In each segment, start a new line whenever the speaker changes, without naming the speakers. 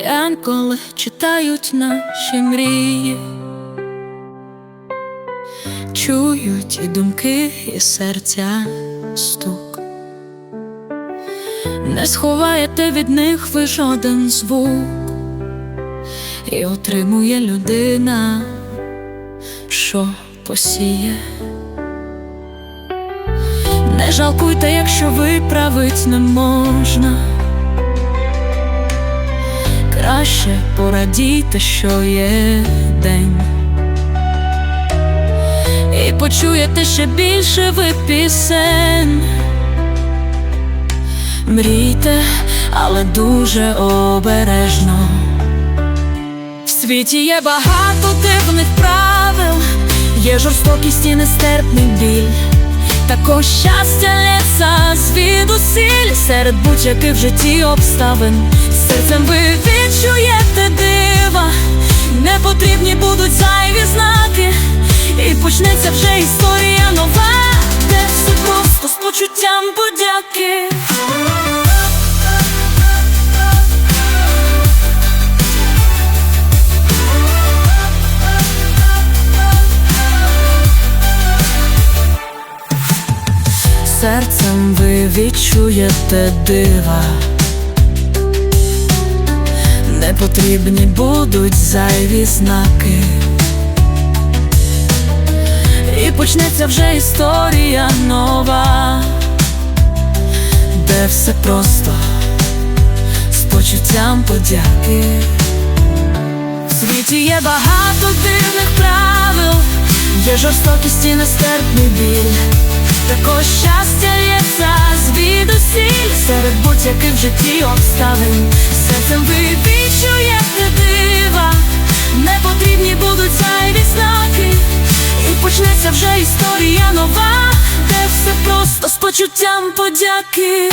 Янколи читають наші мрії, чують і думки, і серця стук. Не сховаєте від них ви жоден звук, і отримує людина, що посіє. Не жалкуйте, якщо виправить не можна. Краще порадійте, що є день. І почуєте ще більше ви пісень. Мрійте, але дуже обережно. В світі є багато дивних правил, є жорстокість і нестерпний біль. Також щастя лється звідусіль серед будь-яких в житті обставин. Серцем ви відчуєте дива, не потрібні будуть зайві знаки, і почнеться вже історія нова, де все просто з почуттям подяки. Серцем ви відчуєте дива, потрібні будуть зайві знаки, і почнеться вже історія нова, де все просто з почуттям подяки. В світі є багато дивних правил, є жорстокість і нестерпний біль. Також щастя лється звідусіль серед будь-яких в житті обставин. Серцем ви відчуєте дива, не потрібні будуть зайві знаки, і почнеться вже історія нова, де все просто з почуттям подяки.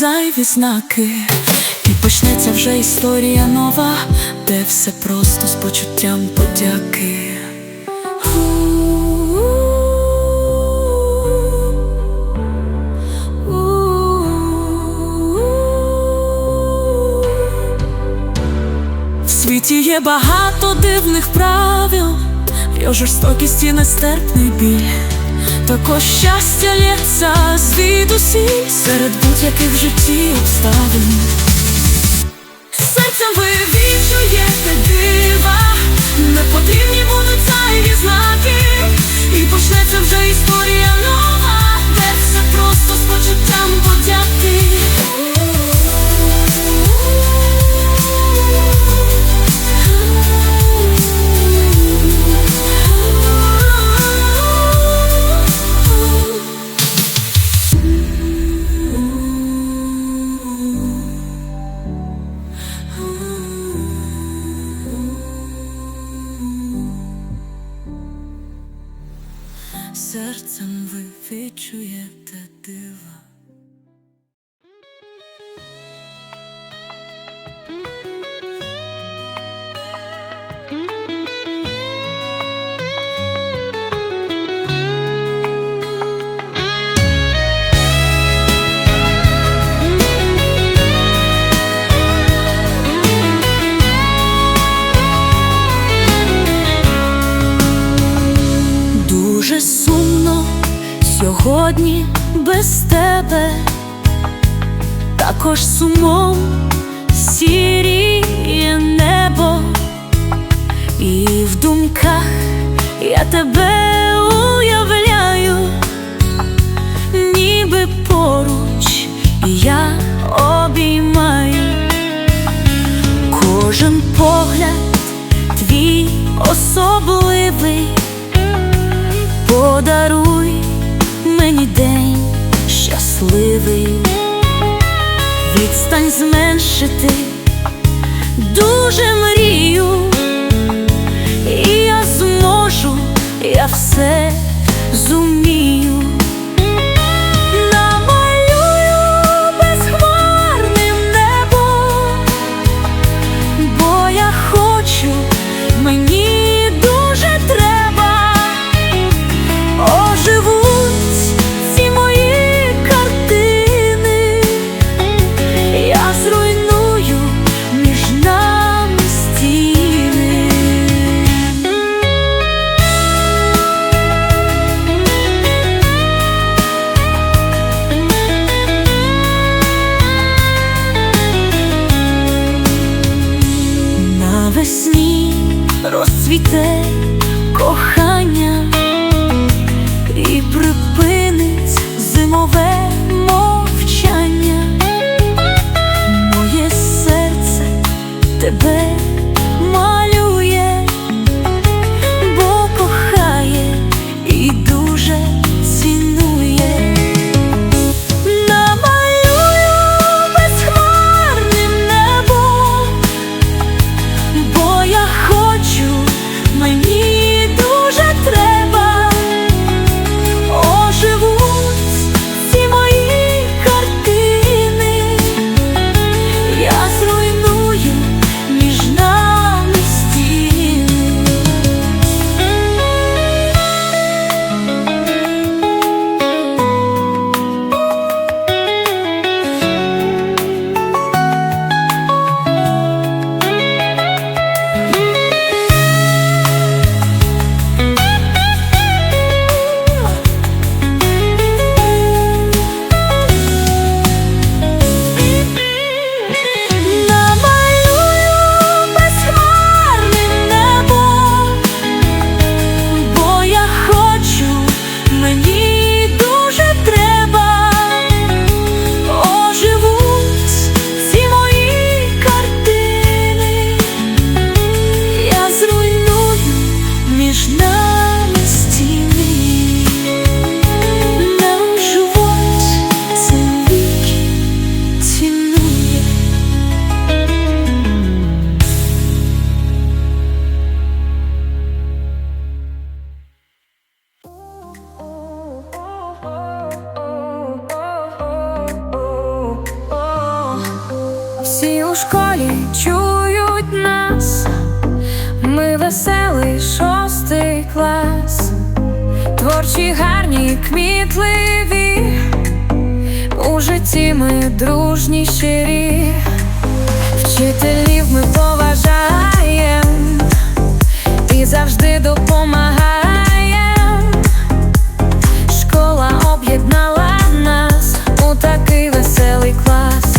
Зайві знаки. І почнеться вже історія нова Де все просто з почуттям подяки. В світі є багато дивних правил, є жорстокість і нестерпний біль. Також щастя лється звідусі серед будь-яких в житті обставин. Серцем ви відчуєте дива, не потрібні будуть зайві знаки, і почнеться вже історія нова, де все просто з почуттям подяки. Також сумом сіріє небо, і в думках я тебе уявляю, ніби поруч, я обіймаю кожен погляд твій особливий.
acheter серці ми дружні, щирі, вчителів ми поважаємо і завжди допомагаєм. Школа об'єднала нас у такий веселий клас.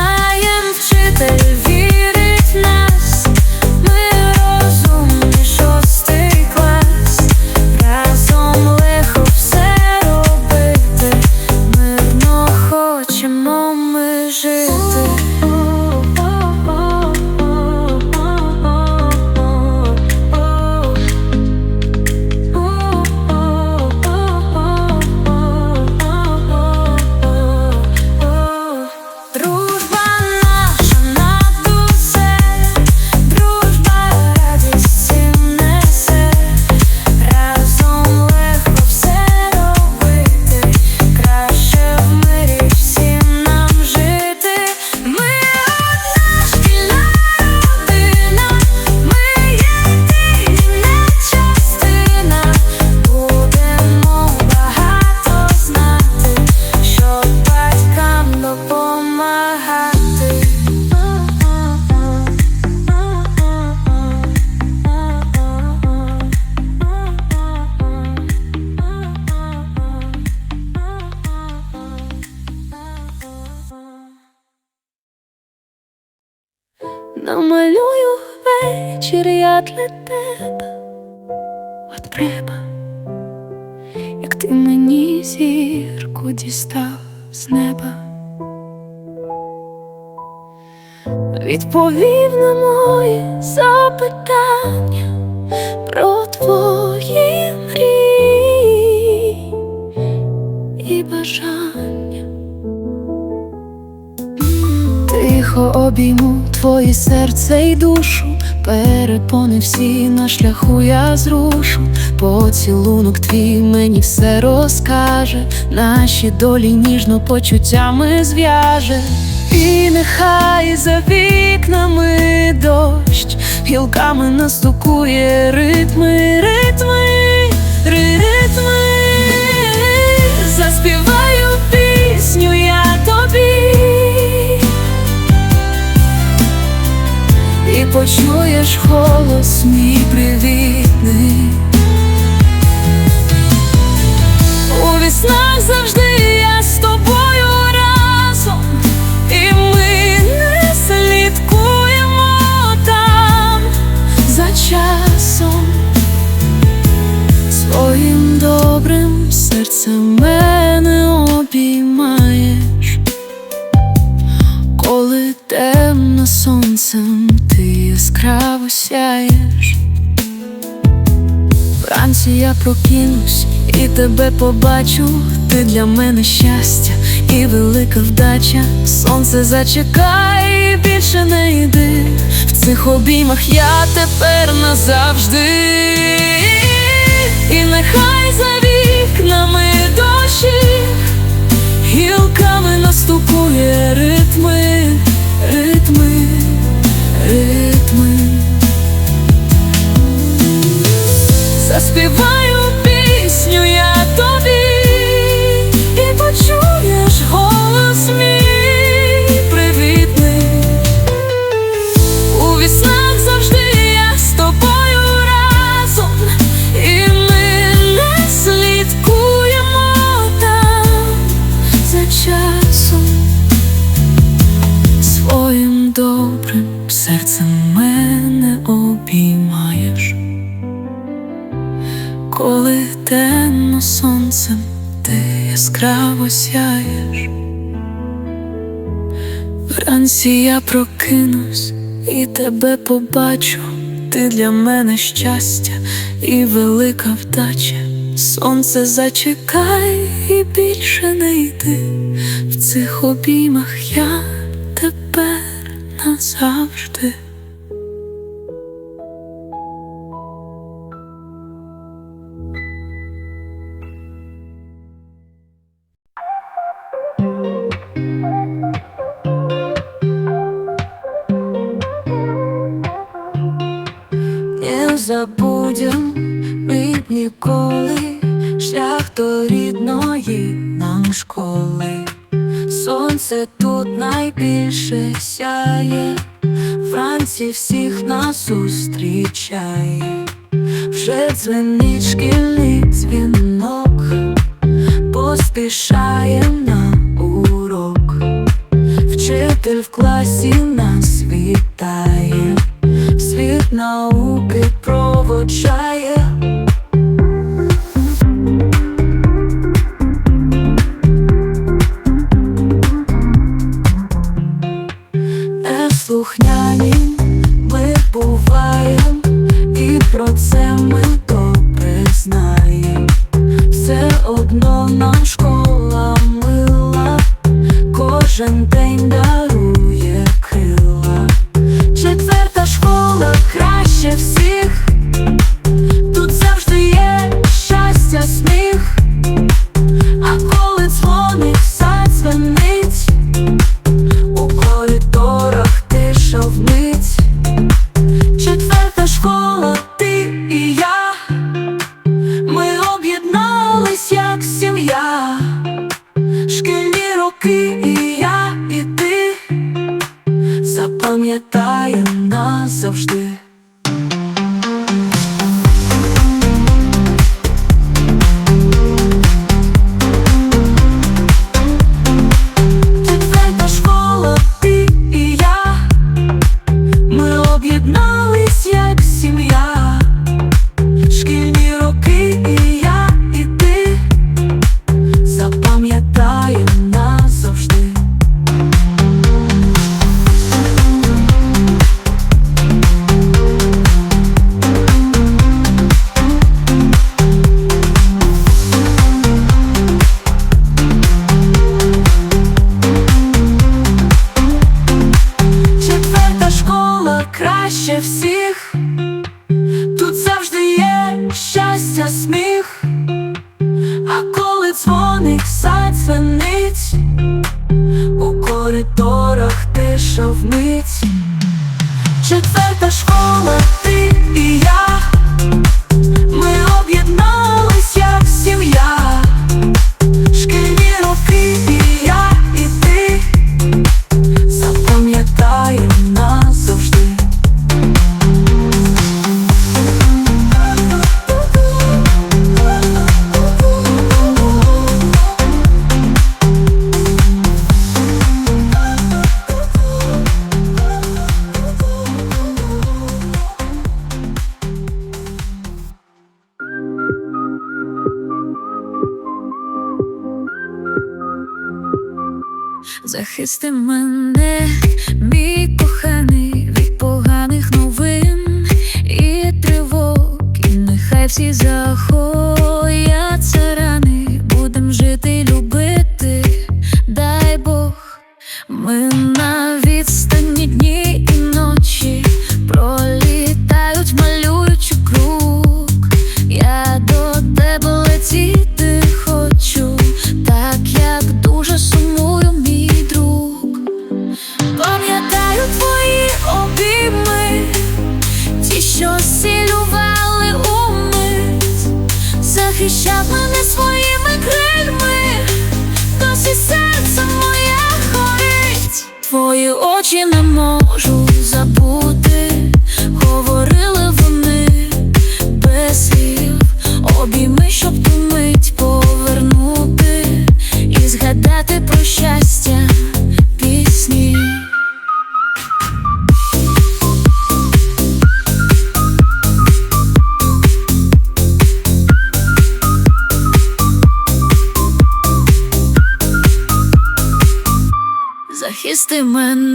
знаєм вчитель. Намалюю вечір я для тебе. От треба, як ти мені зірку дістав з неба. Відповів на мої запитання про твої мрії і бажання. Тихо обійму твоє серце і душу, перепони всі на шляху я зрушу. Поцілунок твій мені все розкаже, наші долі ніжно почуттями зв'яже. І нехай за вікнами дощ гілками настукує ритми, ритми, почуєш голос мій привітний. У віснах завжди прокинусь і тебе побачу, ти для мене щастя і велика вдача. Сонце зачекай, більше не йди. В цих обіймах я тепер назавжди. І нехай за вікнами дощі Гілками наступує Заспіваю Вранці я прокинусь і тебе побачу, ти для мене щастя і велика вдача. Сонце зачекай і більше не йди. В цих обіймах я тепер назавжди. Поспішає на урок, вчитель в класі нас вітає, світ науки проводжає. краще всіх, тут завжди є щастя, сміх, а коли дзвоник сад дзвенить у коридорі захисти мене, мій коханий від поганих новин і тривог, і нехай всі захояться. when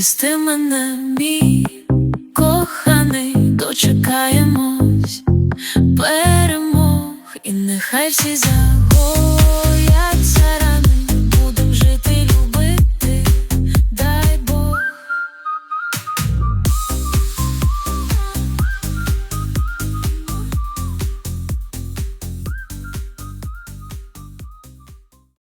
Захисти мене, мій коханий, дочекаємось перемог, і нехай всі за.